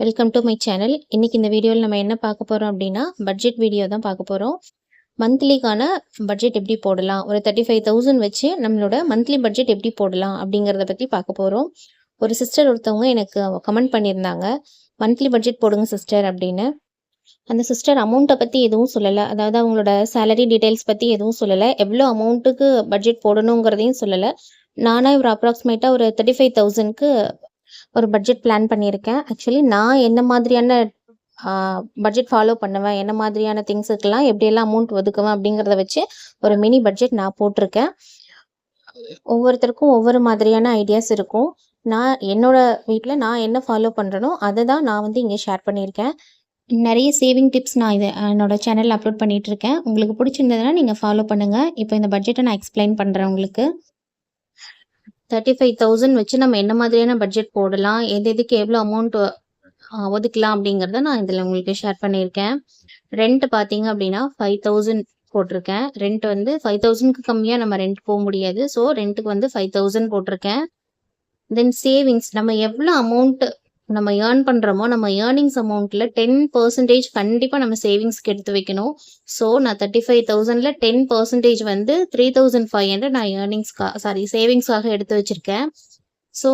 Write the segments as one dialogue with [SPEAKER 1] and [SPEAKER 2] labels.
[SPEAKER 1] Welcome to my channel இன்றைக்கி இந்த வீடியோவில் நம்ம என்ன பார்க்க போகிறோம் அப்படின்னா பட்ஜெட் வீடியோ தான் பார்க்க போகிறோம் மந்த்லிக்கான பட்ஜெட் எப்படி போடலாம்? ஒரு தேர்ட்டி ஃபைவ் தௌசண்ட் வச்சு நம்மளோட மந்த்லி பட்ஜெட் எப்படி போடலாம் அப்படிங்கிறத பற்றி பார்க்க போகிறோம் ஒரு சிஸ்டர் ஒருத்தவங்க எனக்கு கமெண்ட் பண்ணியிருந்தாங்க. மந்த்லி பட்ஜெட் போடுங்க சிஸ்டர் அப்படின்னு. அந்த சிஸ்டர் அமௌண்ட்டை பற்றி எதுவும் சொல்லலை. அதாவது அவங்களோட சேலரி டீட்டெயில்ஸ் பற்றி எதுவும் சொல்லலை. எவ்வளோ அமௌண்ட்டுக்கு பட்ஜெட் போடணுங்கிறதையும் சொல்லலை. நானாக ஒரு அப்ராக்சிமேட்டாக ஒரு தேர்ட்டி ஃபைவ் தௌசண்ட்க்கு ஒரு பட்ஜெட் பிளான் பண்ணியிருக்கேன். ஆக்சுவலி நான் என்ன மாதிரியான பட்ஜெட் ஃபாலோ பண்ணுவேன் என்ன மாதிரியான திங்ஸுக்கெல்லாம் எப்படியெல்லாம் அமௌண்ட் ஒதுக்குவேன் அப்படிங்கிறத வச்சு ஒரு மினி பட்ஜெட் நான் போட்டிருக்கேன். ஒவ்வொருத்தருக்கும் ஒவ்வொரு மாதிரியான ஐடியாஸ் இருக்கும். நான் என்னோட வீட்டில் நான் என்ன ஃபாலோ பண்ணுறனோ அதை தான் நான் வந்து இங்கே ஷேர் பண்ணியிருக்கேன். நிறைய சேவிங் டிப்ஸ் நான் இது என்னோட சேனலில் அப்லோட் பண்ணிகிட்ருக்கேன் உங்களுக்கு பிடிச்சிருந்ததுன்னா நீங்கள் ஃபாலோ பண்ணுங்கள் இப்போ இந்த பட்ஜெட்டை நான் எக்ஸ்பிளைன் பண்ணுறேன் உங்களுக்கு. தேர்ட்டி ஃபைவ் தௌசண்ட் வச்சு நம்ம என்ன மாதிரியான பட்ஜெட் போடலாம் எது எதுக்கு எவ்வளோ அமௌண்ட் ஒதுக்கலாம் அப்படிங்கிறத நான் இதில் உங்களுக்கு ஷேர் பண்ணியிருக்கேன். ரெண்ட் பார்த்தீங்க அப்படின்னா ஃபைவ் தௌசண்ட் போட்டிருக்கேன். ரெண்ட் வந்து ஃபைவ் தௌசண்ட்க்கு கம்மியாக நம்ம ரெண்ட் போக முடியாது. ஸோ ரெண்ட்டுக்கு வந்து ஃபைவ் தௌசண்ட் போட்டிருக்கேன். தென் சேவிங்ஸ் நம்ம எவ்வளோ அமௌண்ட் நம்ம ஏர்ன் பண்ணுறோமோ நம்ம ஏர்னிங்ஸ் அமௌண்ட்டில் டென் பர்சன்டேஜ் கண்டிப்பாக நம்ம சேவிங்ஸ்க்கு எடுத்து வைக்கணும். ஸோ நான் தேர்ட்டி ஃபைவ் தௌசண்டில் டென் பர்சன்டேஜ் வந்து த்ரீ தௌசண்ட் ஃபைவ் ஹண்ட்ரட் நான் ஏர்னிங்ஸ்க்காக சாரி சேவிங்ஸ்க்காக எடுத்து வச்சுருக்கேன். ஸோ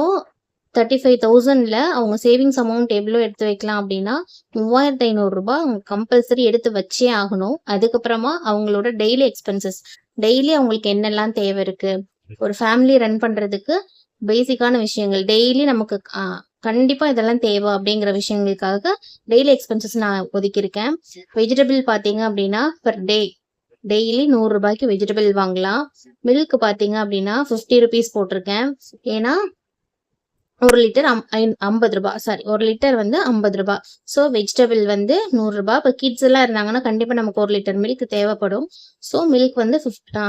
[SPEAKER 1] தேர்ட்டி ஃபைவ் தௌசண்டில் அவங்க சேவிங்ஸ் அமௌண்ட் எவ்வளோ எடுத்து வைக்கலாம் அப்படின்னா மூவாயிரத்து ஐநூறுரூபா அவங்க கம்பல்சரி எடுத்து வச்சே ஆகணும். அதுக்கப்புறமா அவங்களோட டெய்லி எக்ஸ்பென்சஸ் டெய்லி அவங்களுக்கு என்னெல்லாம் தேவை இருக்குது ஒரு ஃபேமிலி ரன் பண்ணுறதுக்கு பேசிக்கான விஷயங்கள். டெய்லி நமக்கு கண்டிப்பாக இதெல்லாம் தேவை அப்படிங்கிற விஷயங்களுக்காக டெய்லி எக்ஸ்பென்சஸ் நான் ஒதுக்கியிருக்கேன். வெஜிடபிள் பார்த்தீங்க அப்படின்னா பர் டே டெய்லி நூறுரூபாய்க்கு வெஜிடபிள் வாங்கலாம். மில்க் பார்த்தீங்க அப்படின்னா ஃபிஃப்டி ருபீஸ் போட்டிருக்கேன். ஏன்னா ஒரு லிட்டர் அம் ஐம்பது ரூபாய் சாரி ஒரு லிட்டர் வந்து ஐம்பது ரூபாய் ஸோ வெஜிடபிள் வந்து நூறுரூபா இப்போ கிட்ஸ் எல்லாம் இருந்தாங்கன்னா கண்டிப்பாக நமக்கு ஒரு லிட்டர் மில்க் தேவைப்படும். ஸோ மில்க் வந்து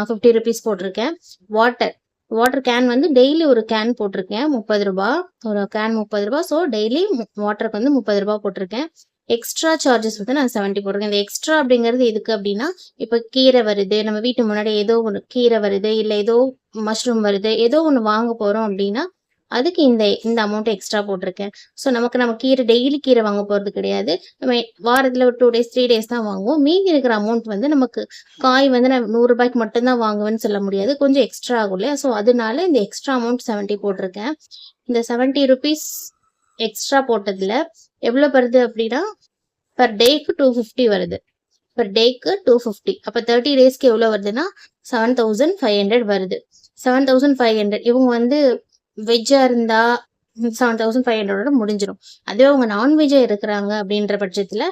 [SPEAKER 1] ஃபிஃப்டி ருபீஸ் போட்டிருக்கேன். வாட்டர் வாட்டர் கேன் வந்து டெய்லி ஒரு கேன் போட்டிருக்கேன் முப்பது ரூபாய் ஒரு கேன் முப்பது ரூபாய் ஸோ டெய்லி வாட்டருக்கு வந்து முப்பது ரூபாய் போட்டிருக்கேன். எக்ஸ்ட்ரா சார்ஜஸ் வந்து நான் செவன்ட்டி போட்டிருக்கேன். இந்த எக்ஸ்ட்ரா அப்படிங்கிறது எதுக்கு அப்படின்னா இப்போ கீரை வருது நம்ம வீட்டு முன்னாடி ஏதோ ஒன்று கீரை வருது இல்லை ஏதோ மஷ்ரூம் வருது ஏதோ ஒன்று வாங்க போகிறோம் அப்படின்னா அதுக்கு இந்த இந்த அமௌண்ட் எக்ஸ்ட்ரா போட்டிருக்கேன். ஸோ நமக்கு நம்ம கீரை டெய்லி கீரை வாங்க போகிறது கிடையாது. நம்ம வாரத்தில் ஒரு டூ டேஸ் த்ரீ டேஸ் தான் வாங்குவோம். மீதி இருக்கிற அமௌண்ட் வந்து நமக்கு காய் வந்து நான் நூறுரூபாய்க்கு மட்டும்தான் வாங்குவேன்னு சொல்ல முடியாது. கொஞ்சம் எக்ஸ்ட்ரா ஆகும் இல்லையா? ஸோ அதனால இந்த எக்ஸ்ட்ரா அமௌண்ட் செவன்ட்டி போட்டிருக்கேன். இந்த செவன்ட்டி ருபீஸ் எக்ஸ்ட்ரா போட்டதில் எவ்வளோ வருது அப்படின்னா பர் டேக்கு டூ ஃபிஃப்டி வருது. பர் டேக்கு டூ ஃபிஃப்டி அப்போ தேர்ட்டி டேஸ்க்கு எவ்வளோ வருதுன்னா செவன் தௌசண்ட் ஃபைவ் ஹண்ட்ரட் வருது. செவன் தௌசண்ட் ஃபைவ் ஹண்ட்ரட் இவங்க வந்து வெஜ்ஜாக இருந்தால் செவன் தௌசண்ட் ஃபைவ் ஹண்ட்ரடோட முடிஞ்சிடும் அதே அவங்க நான்வெஜ்ஜாக இருக்கிறாங்க அப்படின்ற பட்சத்தில்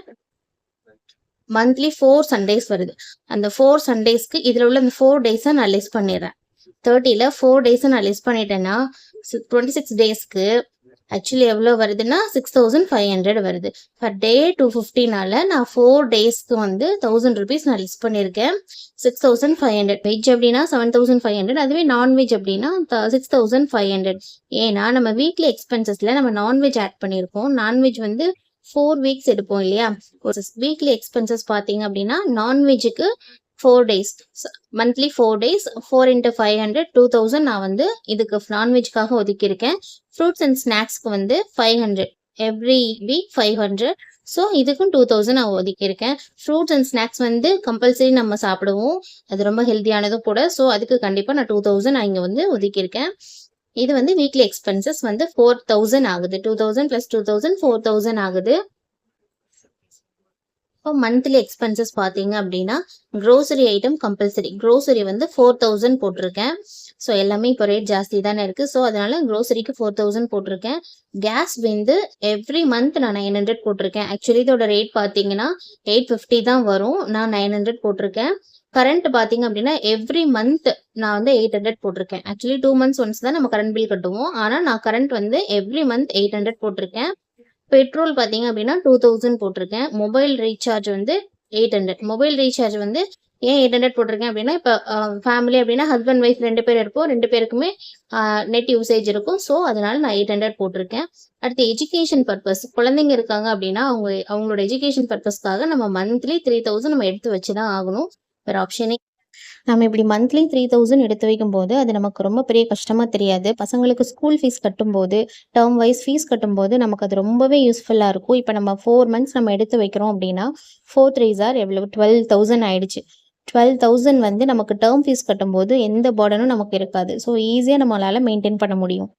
[SPEAKER 1] மந்த்லி ஃபோர் சண்டேஸ் வருது. அந்த ஃபோர் சண்டேஸ்க்கு இதில் உள்ள அந்த ஃபோர் டேஸை நான் லெஸ் பண்ணிடுறேன். தேர்ட்டியில் ஃபோர் டேஸை நான் லெஸ் பண்ணிட்டேன்னா டுவெண்ட்டி சிக்ஸ் டேஸ்க்கு ஆக்சுவலி எவ்வளோ வருதுன்னா சிக்ஸ் தௌசண்ட் ஃபைவ் ஹண்ட்ரட் வருது. பர் டே டூ ஃபிஃப்டினால நான் ஃபோர் டேஸ்க்கு வந்து தௌசண்ட் ருபீஸ் நான் லிஸ்ட் பண்ணியிருக்கேன் six thousand five hundred veg அப்படின்னா செவன் தௌசண்ட் ஃபைவ் ஹண்ட்ரட் அதுவே நான்வெஜ் அப்படின்னா சிக்ஸ் தௌசண்ட் ஃபைவ் ஹண்ட்ரட் ஏன்னா நம்ம வீக்லி எக்ஸ்பென்சஸில் நம்ம நான்வெஜ் ஆட் பண்ணியிருக்கோம் நான்வெஜ் வந்து ஃபோர் வீக்ஸ் எடுப்போம் இல்லையா? ஒரு வீக்லி எக்ஸ்பென்சஸ் பார்த்தீங்க அப்படின்னா நான்வெஜ்ஜுக்கு four days monthly four days four into five hundred two thousand நான் வந்து இதுக்கு நான்வெஜ்க்காக ஒதுக்கியிருக்கேன். ஃப்ரூட்ஸ் அண்ட் ஸ்நாக்ஸ்க்கு வந்து five hundred every week five hundred so இதுக்கும் டூ தௌசண்ட் நான் ஒதுக்கியிருக்கேன். ஃப்ரூட்ஸ் அண்ட் ஸ்நாக்ஸ் வந்து கம்பல்சரி நம்ம சாப்பிடுவோம். அது ரொம்ப ஹெல்த்தியானதும் கூட. ஸோ அதுக்கு கண்டிப்பாக நான் டூ தௌசண்ட் நான் இங்கே வந்து ஒதுக்கியிருக்கேன். இது வந்து வீக்லி எக்ஸ்பென்சஸ் வந்து ஃபோர் தௌசண்ட் ஆகுது. Two thousand plus two thousand four thousand ஆகுது. இப்போ மந்த்லி எக்ஸ்பென்சஸ் பார்த்தீங்க அப்படின்னா க்ரோசரி ஐட்டம் கம்பல்சரி க்ரோசரி வந்து ஃபோர் தௌசண்ட் போட்டிருக்கேன். ஸோ எல்லாமே இப்போ ரேட் ஜாஸ்தி தானே இருக்குது ஸோ அதனால க்ரோசரிக்கு ஃபோர் தௌசண்ட் போட்டிருக்கேன். கேஸ் வந்து எவ்ரி மந்த் நான் நைன் ஹண்ட்ரட் போட்டிருக்கேன். ஆக்சுவலி இதோட ரேட் பார்த்தீங்கன்னா எயிட் ஃபிஃப்டி தான் வரும். நான் நைன் ஹண்ட்ரட் போட்டிருக்கேன். கரண்ட் பார்த்தீங்க அப்படின்னா எவ்ரி மந்த் நான் வந்து எயிட் ஹண்ட்ரட் போட்டிருக்கேன். ஆக்சுவலி டூ மந்த்ஸ் ஒன்ஸ் தான் நம்ம கரண்ட் பில் கட்டுவோம். ஆனால் நான் கரண்ட் வந்து எவ்ரி மந்த் எயிட் ஹண்ட்ரட் போட்டிருக்கேன். பெட்ரோல் பார்த்தீங்க அப்படின்னா டூ தௌசண்ட் போட்டிருக்கேன். மொபைல் ரீசார்ஜ் வந்து எயிட் ஹண்ட்ரட் மொபைல் ரீசார்ஜ் வந்து ஏன் எயிட் ஹண்ட்ரட் போட்டிருக்கேன் அப்படின்னா இப்போ ஃபேமிலி அப்படின்னா ஹஸ்பண்ட் ஒய்ஃப் ரெண்டு பேர் இருப்போம். ரெண்டு பேருக்குமே நெட் யூசேஜ் இருக்கும். ஸோ அதனால நான் எயிட் ஹண்ட்ரட் போட்டிருக்கேன். அடுத்து எஜுகேஷன் பர்பஸ் குழந்தைங்க இருக்காங்க அப்படின்னா அவங்க அவங்களோட எஜுகேஷன் பர்பஸ்க்காக நம்ம மந்த்லி த்ரீ தௌசண்ட் நம்ம எடுத்து வச்சு தான் ஆகணும். வேறு ஆப்ஷனே நம்ம இப்படி மந்த்லி த்ரீ தௌசண்ட் எடுத்து வைக்கும்போது அது நமக்கு ரொம்ப பெரிய கஷ்டமாக தெரியாது. பசங்களுக்கு ஸ்கூல் ஃபீஸ் கட்டும்போது டேர்ம் வைஸ் ஃபீஸ் கட்டும்போது நமக்கு அது ரொம்பவே யூஸ்ஃபுல்லாக இருக்கும். இப்போ நம்ம ஃபோர் மந்த்ஸ் நம்ம எடுத்து வைக்கிறோம் அப்படின்னா ஃபோர் த்ரீ சார் எவ்வளோ டுவெல் தௌசண்ட் ஆயிடுச்சு. டுவெல் தௌசண்ட் வந்து நமக்கு டேர்ம் ஃபீஸ் கட்டும்போது எந்த பர்டனும் நமக்கு இருக்காது. ஸோ ஈஸியாக நம்மளால் மெயின்டைன் பண்ண முடியும்.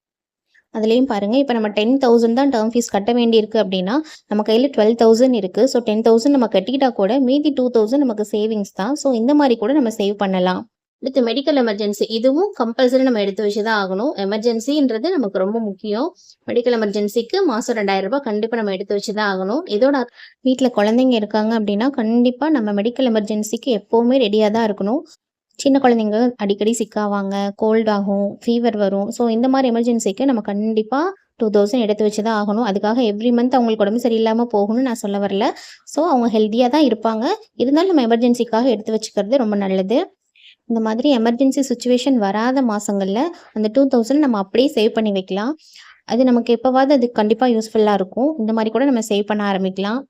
[SPEAKER 1] அதுலேயும் பாருங்கள் இப்போ நம்ம டென் தௌசண்ட் தான் டேர்ம் ஃபீஸ் கட்ட வேண்டியிருக்கு அப்படின்னா நம்ம கையில் டுவெல் தௌசண்ட் இருக்குது ஸோ டென் தௌசண்ட் நம்ம கட்டிக்கிட்டா கூட மீதி டூ தௌசண்ட் நமக்கு சேவிங்ஸ் தான். ஸோ இந்த மாதிரி கூட நம்ம சேவ் பண்ணலாம். அடுத்து மெடிக்கல் எமர்ஜென்சி இதுவும் கம்பல்சரி நம்ம எடுத்து வச்சு தான் ஆகணும். எமர்ஜென்சின்றது நமக்கு ரொம்ப முக்கியம். மெடிக்கல் எமர்ஜென்சிக்கு மாதம் ரெண்டாயிரம் ரூபாய் கண்டிப்பாக நம்ம எடுத்து வச்சு தான் ஆகணும். இதோட வீட்டில் குழந்தைங்க இருக்காங்க அப்படின்னா கண்டிப்பாக நம்ம மெடிக்கல் எமர்ஜென்சிக்கு எப்போவுமே ரெடியாக தான் இருக்கணும். சின்ன குழந்தைங்க அடிக்கடி சிக்காவாங்க கோல்ட் ஆகும் ஃபீவர் வரும். ஸோ இந்த மாதிரி எமர்ஜென்சிக்கு நம்ம கண்டிப்பாக டூ தௌசண்ட் எடுத்து வச்சு தான் ஆகணும். அதுக்காக எவ்ரி மந்த் அவங்களுக்கு உடம்பு சரியில்லாமல் போகணும்னு நான் சொல்ல வரல. ஸோ அவங்க ஹெல்த்தியாக தான் இருப்பாங்க. இருந்தாலும் நம்ம எமர்ஜென்சிக்காக எடுத்து வச்சுக்கிறது ரொம்ப நல்லது. இந்த மாதிரி எமர்ஜென்சி சுச்சுவேஷன் வராத மாதங்களில் அந்த டூ தௌசண்ட் நம்ம அப்படியே சேவ் பண்ணி வைக்கலாம். அது நமக்கு எப்போவாவது அது கண்டிப்பாக யூஸ்ஃபுல்லாக இருக்கும். இந்த மாதிரி கூட நம்ம சேவ் பண்ண ஆரம்பிக்கலாம்.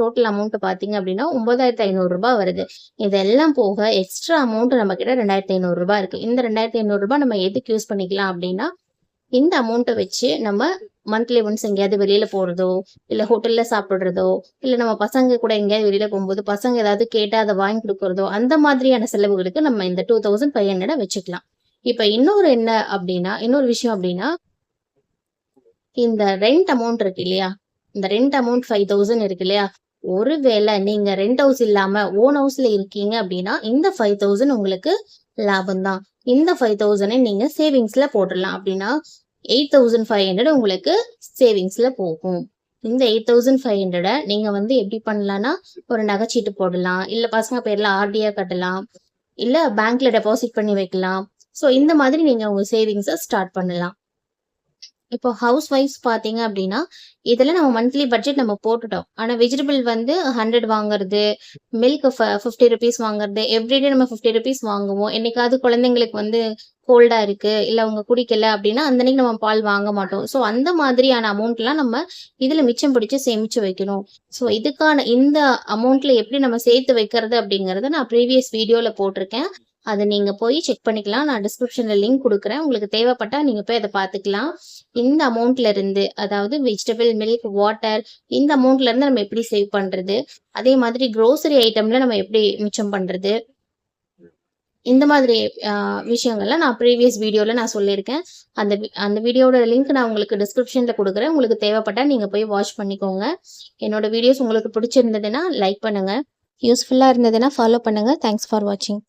[SPEAKER 1] டோட்டல் அமௌண்ட் பார்த்தீங்க அப்படின்னா ஒன்பதாயிரத்தி ஐநூறுரூபா வருது. இதெல்லாம் போக எக்ஸ்ட்ரா அமௌண்ட் நம்ம கிட்ட ரெண்டாயிரத்தி ஐநூறுரூபா இருக்கு. இந்த ரெண்டாயிரத்தி ஐநூறுரூபா நம்ம எதுக்கு யூஸ் பண்ணிக்கலாம் அப்படின்னா இந்த அமௌண்ட்டை வச்சு நம்ம மந்த்லி ஒன்ஸ் எங்கேயாவது வெளியில போறதோ இல்லை ஹோட்டல்ல சாப்பிடுறதோ இல்லை நம்ம பசங்க கூட எங்கேயாவது வெளியில் போகும்போது பசங்க ஏதாவது கேட்டால் அதை வாங்கி கொடுக்குறதோ அந்த மாதிரியான செலவுகளுக்கு நம்ம இந்த டூ தௌசண்ட் ஃபைவ் ஹண்ட்ரட் வச்சுக்கலாம். இப்போ இன்னொரு என்ன அப்படின்னா இன்னொரு விஷயம் அப்படின்னா இந்த ரெண்ட் அமௌண்ட் இருக்கு இல்லையா? இந்த ரெண்ட் அமௌண்ட் ஃபைவ் தௌசண்ட் இருக்கு இல்லையா? ஒருவேளை நீங்க ரெண்ட் ஹவுஸ் இல்லாம ஓன் ஹவுஸ்ல இருக்கீங்க அப்படின்னா இந்த ஃபைவ் தௌசண்ட் உங்களுக்கு லாபம் தான். இந்த ஃபைவ் தௌசண்ட் நீங்க சேவிங்ஸ்ல போட்டுடலாம். அப்படின்னா எயிட் தௌசண்ட் ஃபைவ் ஹண்ட்ரட் உங்களுக்கு சேவிங்ஸ்ல போகும். இந்த எயிட் தௌசண்ட் ஃபைவ் ஹண்ட்ரடை நீங்க வந்து எப்படி பண்ணலாம்னா ஒரு நகைச்சீட்டு போடலாம். இல்ல பசங்க பேர்ல ஆர்டியா கட்டலாம். இல்ல பேங்க்ல டெபாசிட் பண்ணி வைக்கலாம். ஸோ இந்த மாதிரி நீங்க உங்க சேவிங்ஸை ஸ்டார்ட் பண்ணலாம். இப்போ ஹவுஸ் ஒய்ஃப்ஸ் பார்த்தீங்க அப்படின்னா இதில் நம்ம மந்த்லி பட்ஜெட் நம்ம போட்டுட்டோம். ஆனால் வெஜிடபிள் வந்து ஹண்ட்ரட் வாங்குறது மில்க் ஃபிஃப்டி ருபீஸ் வாங்குறது எவ்ரிடே நம்ம ஃபிஃப்டி ருபீஸ் வாங்குவோம். என்னைக்காவது குழந்தைங்களுக்கு வந்து கோல்டா இருக்கு இல்லை அவங்க குடிக்கல அப்படின்னா அந்த அன்னைக்கு நம்ம பால் வாங்க மாட்டோம். ஸோ அந்த மாதிரியான அமௌண்ட்லாம் நம்ம இதுல மிச்சம் பிடிச்சு சேமிச்சு வைக்கணும். ஸோ இதுக்கான இந்த அமௌண்ட்ல எப்படி நம்ம சேர்த்து வைக்கிறது அப்படிங்கறத நான் ப்ரீவியஸ் வீடியோல போட்டிருக்கேன். அதை நீங்கள் போய் செக் பண்ணிக்கலாம். நான் டிஸ்கிரிப்ஷனில் லிங்க் கொடுக்குறேன். உங்களுக்கு தேவைப்பட்டா நீங்கள் போய் அதை பார்த்துக்கலாம். இந்த அமௌண்ட்லேருந்து அதாவது வெஜிடபிள் மில்க் வாட்டர் இந்த அமௌண்ட்லேருந்து நம்ம எப்படி சேவ் பண்ணுறது அதே மாதிரி க்ரோசரி ஐட்டமில் நம்ம எப்படி மிச்சம் பண்ணுறது இந்த மாதிரி விஷயங்கள்லாம் நான் ப்ரீவியஸ் வீடியோவில் நான் சொல்லியிருக்கேன். அந்த அந்த வீடியோட லிங்க் நான் உங்களுக்கு டிஸ்கிரிப்ஷனில் கொடுக்குறேன். உங்களுக்கு தேவைப்பட்டா நீங்கள் போய் வாட்ச் பண்ணிக்கோங்க. என்னோட வீடியோஸ் உங்களுக்கு பிடிச்சிருந்ததுன்னா லைக் பண்ணுங்கள் யூஸ்ஃபுல்லாக இருந்ததுன்னா ஃபாலோ பண்ணுங்கள் தேங்க்ஸ் ஃபார் வாட்சிங்